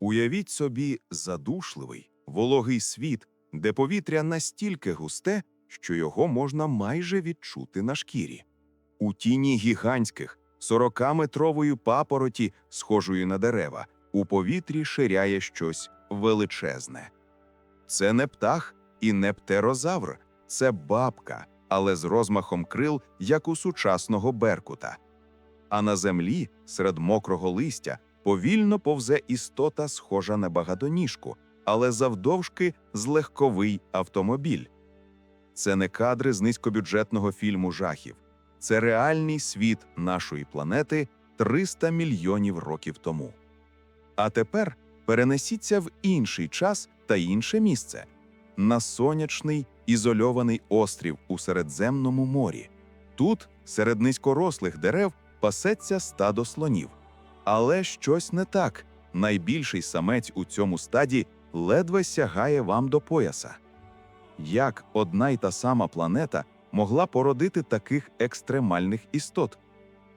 Уявіть собі задушливий, вологий світ, де повітря настільки густе, що його можна майже відчути на шкірі. У тіні гігантських, 40-метрової папороті, схожої на дерева, у повітрі ширяє щось величезне. Це не птах і не птерозавр, це бабка, але з розмахом крил, як у сучасного беркута. А на землі, серед мокрого листя, повільно повзе істота, схожа на багатоніжку, але завдовжки з легковий автомобіль. Це не кадри з низькобюджетного фільму жахів, це реальний світ нашої планети 300 мільйонів років тому. А тепер перенесіться в інший час та інше місце на сонячний ізольований острів у Середземному морі. Тут, серед низькорослих дерев, пасеться стадо слонів. Але щось не так. Найбільший самець у цьому стаді ледве сягає вам до пояса. Як одна й та сама планета могла породити таких екстремальних істот?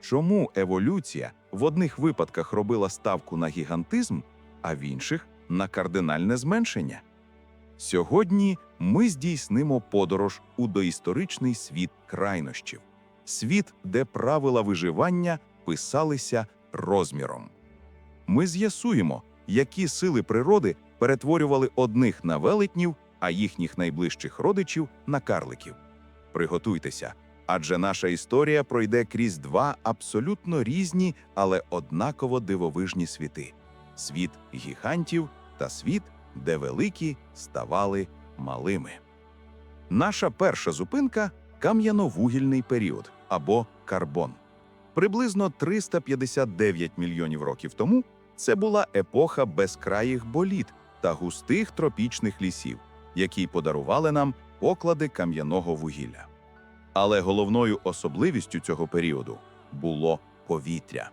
Чому еволюція в одних випадках робила ставку на гігантизм, а в інших на кардинальне зменшення? Сьогодні ми здійснимо подорож у доісторичний світ крайнощів, світ, де правила виживання писалися розміром. Ми з'ясуємо, які сили природи перетворювали одних на велетнів, а їхніх найближчих родичів на карликів. Приготуйтеся, адже наша історія пройде крізь два абсолютно різні, але однаково дивовижні світи: світ гігантів та світ, де великі ставали малими. Наша перша зупинка кам'яновугільний період або карбон. Приблизно 359 мільйонів років тому це була епоха безкраїх боліт та густих тропічних лісів, які подарували нам поклади кам'яного вугілля. Але головною особливістю цього періоду було повітря.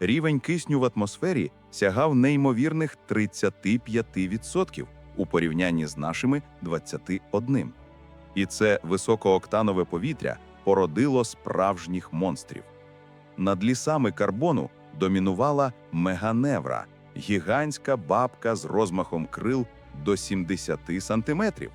Рівень кисню в атмосфері сягав неймовірних 35% у порівнянні з нашими 21%. І це високооктанове повітря породило справжніх монстрів. Над лісами карбону домінувала меганевра – гігантська бабка з розмахом крил до 70 сантиметрів.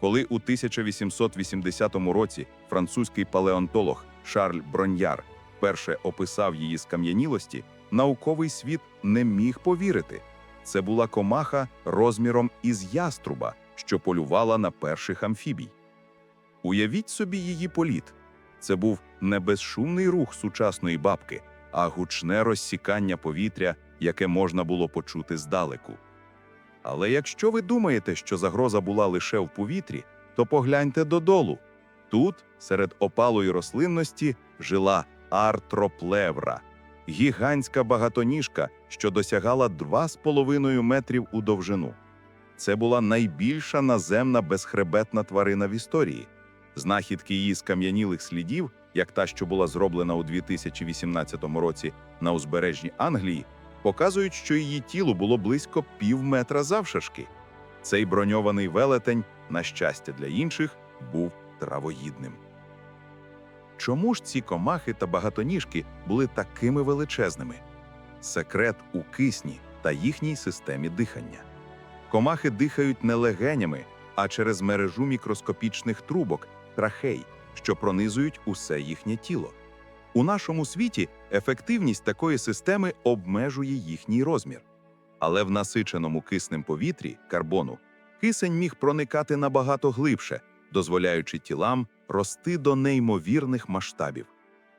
Коли у 1880 році французький палеонтолог Шарль Броньяр перше описав її скам'янілості, науковий світ не міг повірити. Це була комаха розміром із яструба, що полювала на перших амфібій. Уявіть собі її політ. Це був не безшумний рух сучасної бабки, а гучне розсікання повітря, яке можна було почути здалеку. Але якщо ви думаєте, що загроза була лише в повітрі, то погляньте додолу. Тут, серед опалої рослинності, жила артроплевра – гігантська багатоніжка, що досягала 2,5 метрів у довжину. Це була найбільша наземна безхребетна тварина в історії. Знахідки її скам'янілих слідів, як та, що була зроблена у 2018 році на узбережжі Англії, показують, що її тіло було близько пів метра завшашки. Цей броньований велетень, на щастя для інших, був травоїдним. Чому ж ці комахи та багатоніжки були такими величезними? Секрет у кисні та їхній системі дихання. Комахи дихають не легенями, а через мережу мікроскопічних трубок, трахей, що пронизують усе їхнє тіло. У нашому світі ефективність такої системи обмежує їхній розмір. Але в насиченому киснем повітрі карбону кисень міг проникати набагато глибше, дозволяючи тілам рости до неймовірних масштабів.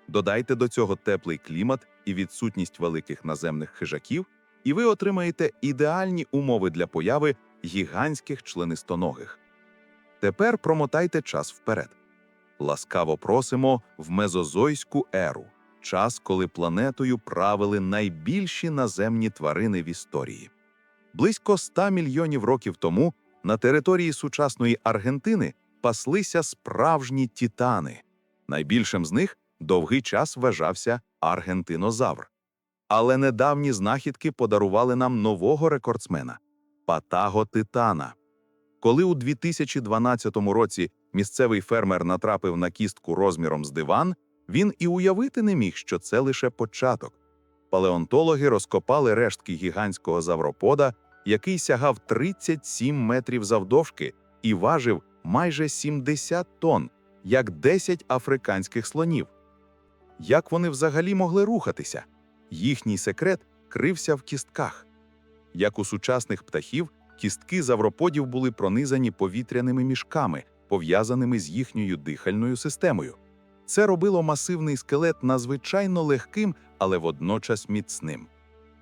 Додайте до цього теплий клімат і відсутність великих наземних хижаків, і ви отримаєте ідеальні умови для появи гігантських членистоногих. Тепер промотайте час вперед. Ласкаво просимо в мезозойську еру, час, коли планетою правили найбільші наземні тварини в історії. Близько 100 мільйонів років тому на території сучасної Аргентини паслися справжні титани. Найбільшим з них довгий час вважався аргентинозавр. Але недавні знахідки подарували нам нового рекордсмена Патаго Титана. Коли у 2012 році місцевий фермер натрапив на кістку розміром з диван, він і уявити не міг, що це лише початок. палеонтологи розкопали рештки гігантського завропода, який сягав 37 метрів завдовжки і важив майже 70 тонн, як 10 африканських слонів. Як вони взагалі могли рухатися? Їхній секрет крився в кістках. Як у сучасних птахів, кістки завроподів були пронизані повітряними мішками, пов'язаними з їхньою дихальною системою. Це робило масивний скелет надзвичайно легким, але водночас міцним.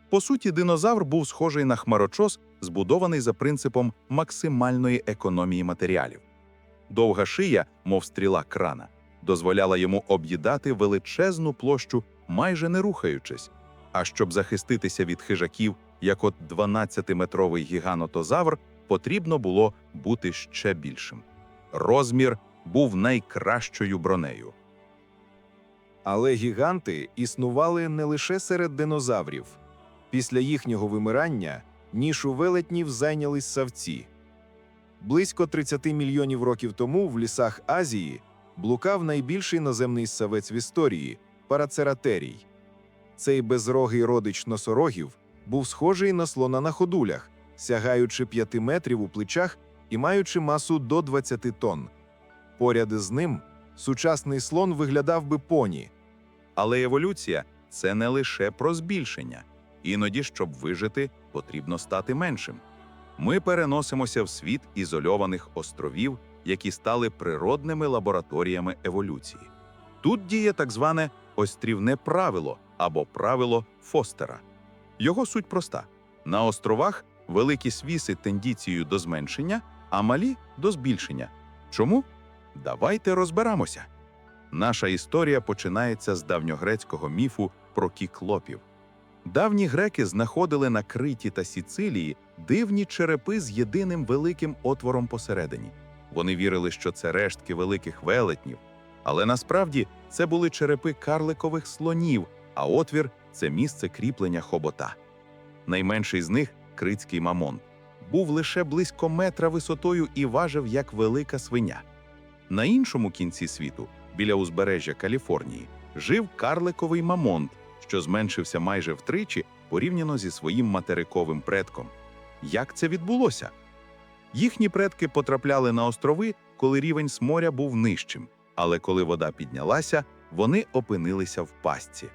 По суті, динозавр був схожий на хмарочос, збудований за принципом максимальної економії матеріалів. Довга шия, мов стріла крана, дозволяла йому об'їдати величезну площу, майже не рухаючись. А щоб захиститися від хижаків, як от 12-метровий гіганотозавр, потрібно було бути ще більшим. Розмір був найкращою бронею. Але гіганти існували не лише серед динозаврів. Після їхнього вимирання нішу велетнів зайняли ссавці. Близько 30 мільйонів років тому в лісах Азії блукав найбільший наземний ссавець в історії парацератерій. Цей безрогий родич носорогів був схожий на слона на ходулях, сягаючи 5 метрів у плечах і маючи масу до 20 тонн. Поряд із ним сучасний слон виглядав би поні. Але еволюція це не лише про збільшення. Іноді, щоб вижити, потрібно стати меншим. Ми переносимося в світ ізольованих островів, які стали природними лабораторіями еволюції. Тут діє так зване острівне правило або правило Фостера. Його суть проста: на островах великі свіси тендіцією до зменшення, а малі до збільшення. Чому? Давайте розберемося. Наша історія починається з давньогрецького міфу про кіклопів. Давні греки знаходили на Криті та Сіцилії дивні черепи з єдиним великим отвором посередині. Вони вірили, що це рештки великих велетнів, але насправді це були черепи карликових слонів, а отвір це місце кріплення хобота. Найменший з них критський мамон, був лише близько метра висотою і важив як велика свиня. На іншому кінці світу, біля узбережжя Каліфорнії, жив карликовий мамонт, що зменшився майже втричі порівняно зі своїм материковим предком. Як це відбулося? Їхні предки потрапляли на острови, коли рівень з моря був нижчим, але коли вода піднялася, вони опинилися в пастці.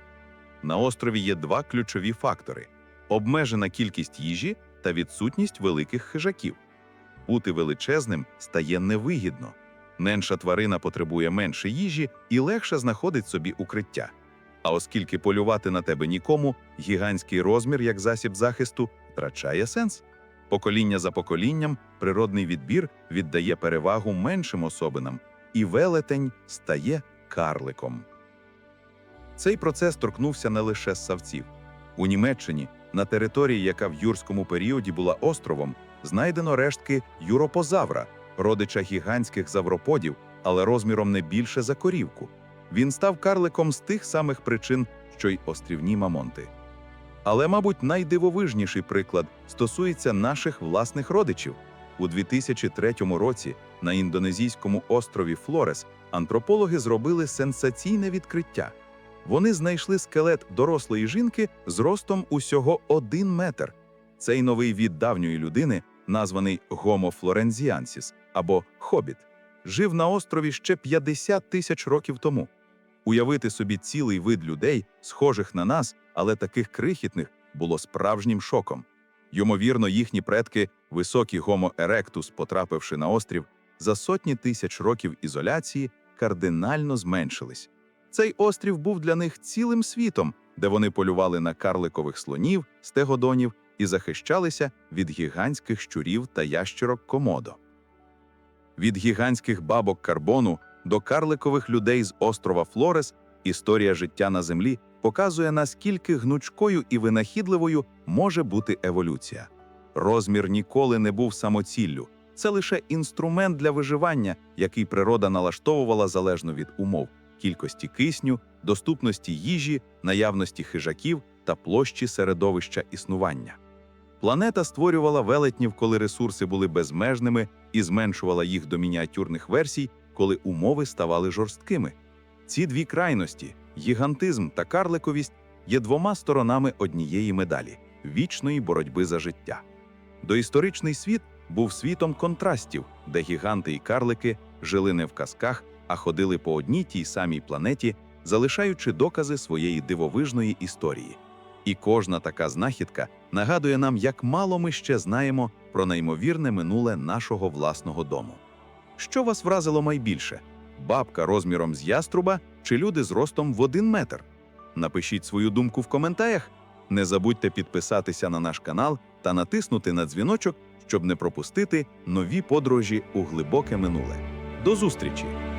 На острові є два ключові фактори: обмежена кількість їжі та відсутність великих хижаків. Бути величезним стає невигідно. Менша тварина потребує менше їжі і легше знаходить собі укриття. А оскільки полювати на тебе нікому, гігантський розмір як засіб захисту втрачає сенс. Покоління за поколінням природний відбір віддає перевагу меншим особинам, і велетень стає карликом. Цей процес торкнувся не лише ссавців. У Німеччині, на території, яка в юрському періоді була островом, знайдено рештки юропозавра, родича гігантських завроподів, але розміром не більше за корівку. Він став карликом з тих самих причин, що й острівні мамонти. Але, мабуть, найдивовижніший приклад стосується наших власних родичів. У 2003 році на індонезійському острові Флорес антропологи зробили сенсаційне відкриття. Вони знайшли скелет дорослої жінки з ростом усього один метр. Цей новий від давньої людини, названий Homo florenziensis або хобіт, жив на острові ще 50 тисяч років тому. Уявити собі цілий вид людей, схожих на нас, але таких крихітних, було справжнім шоком. Ймовірно, їхні предки, високі Homo erectus, потрапивши на острів, за сотні тисяч років ізоляції, кардинально зменшились. Цей острів був для них цілим світом, де вони полювали на карликових слонів, стегодонів і захищалися від гігантських щурів та ящерок комодо. Від гігантських бабок карбону до карликових людей з острова Флорес історія життя на землі показує, наскільки гнучкою і винахідливою може бути еволюція. Розмір ніколи не був самоціллю, це лише інструмент для виживання, який природа налаштовувала залежно від умов, кількості кисню, доступності їжі, наявності хижаків та площі середовища існування. Планета створювала велетнів, коли ресурси були безмежними, і зменшувала їх до мініатюрних версій, коли умови ставали жорсткими. Ці дві крайності гігантизм та карликовість є двома сторонами однієї медалі вічної боротьби за життя. Доісторичний світ був світом контрастів, де гіганти і карлики жили не в казках, а ходили по одній тій самій планеті, залишаючи докази своєї дивовижної історії. І кожна така знахідка нагадує нам, як мало ми ще знаємо про неймовірне минуле нашого власного дому. Що вас вразило найбільше? Бабка розміром з яструба чи люди з ростом в один метр? Напишіть свою думку в коментарях. Не забудьте підписатися на наш канал та натиснути на дзвіночок, щоб не пропустити нові подорожі у глибоке минуле. До зустрічі!